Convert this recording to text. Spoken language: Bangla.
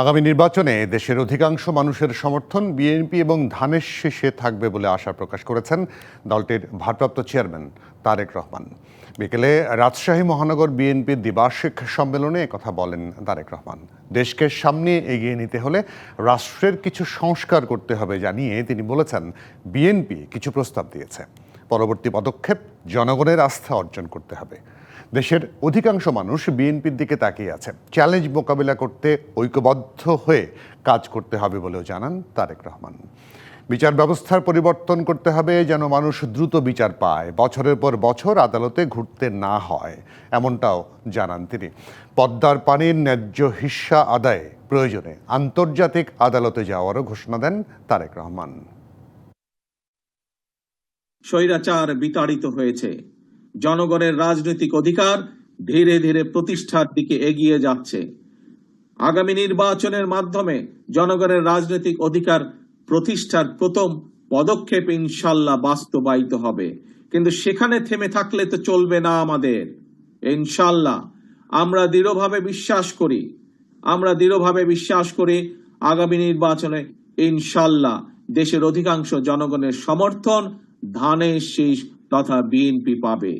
আগামী নির্বাচনে দেশের অধিকাংশ মানুষের সমর্থন বিএনপি এবং ধানের শীষে থাকবে বলে আশা প্রকাশ করেছেন দলটির ভারপ্রাপ্ত চেয়ারম্যান তারেক রহমান। বিকেলে রাজশাহী মহানগর বিএনপির দ্বিবার্ষিক সম্মেলনে কথা বলেন তারেক রহমান। দেশকে সামনে এগিয়ে নিতে হলে রাষ্ট্রের কিছু সংস্কার করতে হবে জানিয়ে তিনি বলেছেন, বিএনপি কিছু প্রস্তাব দিয়েছে। পরবর্তী পদক্ষেপ জনগণের আস্থা অর্জন করতে হবে। দেশের অধিকাংশ মানুষ বিএনপির দিকে তাকিয়ে আছে। চ্যালেঞ্জ মোকাবিলা করতে ঐক্যবদ্ধ হয়ে কাজ করতে হবে বলেও জানান তারেক রহমান। বিচার ব্যবস্থার পরিবর্তন করতে হবে যেন মানুষ দ্রুত বিচার পায়। বছরের পর বছর আদালতে ঘুরতে না হয়, এমনটাও জানান তিনি। পদ্মার পানির ন্যায্য হিস্সা আদায়ে প্রয়োজনে আন্তর্জাতিক আদালতে যাওয়ারও ঘোষণা দেন তারেক রহমান। স্বৈরাচার বিতাড়িত হয়েছে। জনগণের রাজনৈতিক অধিকার ধীরে ধীরে প্রতিষ্ঠার দিকে এগিয়ে যাচ্ছে। আগামী নির্বাচনের মাধ্যমে জনগণের রাজনৈতিক অধিকার প্রতিষ্ঠার প্রথম পদক্ষেপ ইনশাল্লাহ বাস্তবায়িত হবে। কিন্তু সেখানে থেমে থাকলে তো চলবে না আমাদের। ইনশাল্লাহ, আমরা দৃঢ়ভাবে বিশ্বাস করি। আমরা দৃঢ়ভাবে বিশ্বাস করি আগামী নির্বাচনে ইনশাল্লাহ দেশের অধিকাংশ জনগণের সমর্থন ধানের শীষ তথা বিএনপি পাবে।